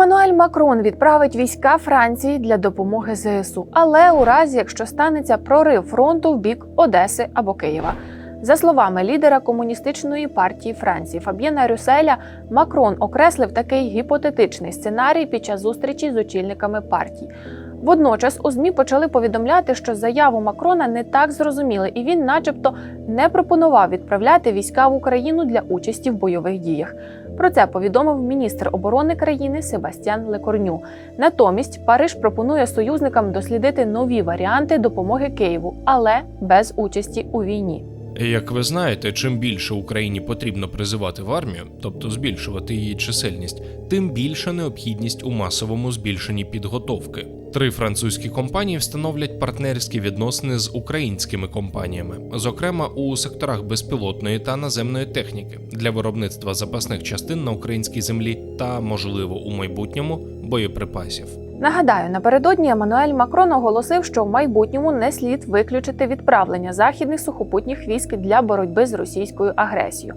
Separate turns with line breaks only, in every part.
Еммануель Макрон відправить війська Франції для допомоги ЗСУ, але у разі, якщо станеться прорив фронту в бік Одеси або Києва. За словами лідера комуністичної партії Франції Фаб'єна Рюселя, Макрон окреслив такий гіпотетичний сценарій під час зустрічі з очільниками партій. Водночас у ЗМІ почали повідомляти, що заяву Макрона не так зрозуміли, і він, начебто, не пропонував відправляти війська в Україну для участі в бойових діях. Про це повідомив міністр оборони країни Себастьян Лекорню. Натомість Париж пропонує союзникам дослідити нові варіанти допомоги Києву, але без участі у війні.
Як ви знаєте, чим більше Україні потрібно призивати в армію, тобто збільшувати її чисельність, тим більша необхідність у масовому збільшенні підготовки. Три французькі компанії встановлять партнерські відносини з українськими компаніями, зокрема у секторах безпілотної та наземної техніки для виробництва запасних частин на українській землі та, можливо, у майбутньому боєприпасів.
Нагадаю, напередодні Еммануель Макрон оголосив, що в майбутньому не слід виключити відправлення західних сухопутніх військ для боротьби з російською агресією.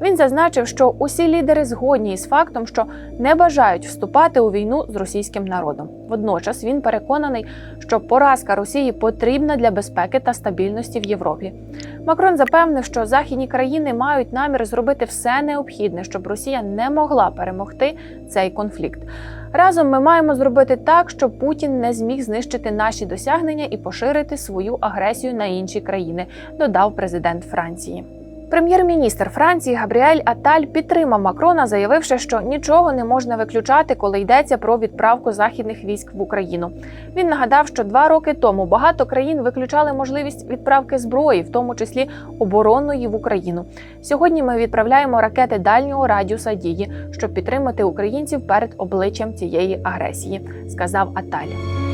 Він зазначив, що усі лідери згодні із фактом, що не бажають вступати у війну з російським народом. Водночас він переконаний, що поразка Росії потрібна для безпеки та стабільності в Європі. Макрон запевнив, що західні країни мають намір зробити все необхідне, щоб Росія не могла перемогти цей конфлікт. Разом ми маємо зробити так, щоб Путін не зміг знищити наші досягнення і поширити свою агресію на інші країни, додав президент Франції. Прем'єр-міністр Франції Габріель Аталь підтримав Макрона, заявивши, що нічого не можна виключати, коли йдеться про відправку західних військ в Україну. Він нагадав, що два роки тому багато країн виключали можливість відправки зброї, в тому числі оборонної в Україну. Сьогодні ми відправляємо ракети дальнього радіуса дії, щоб підтримати українців перед обличчям цієї агресії, сказав Аталь.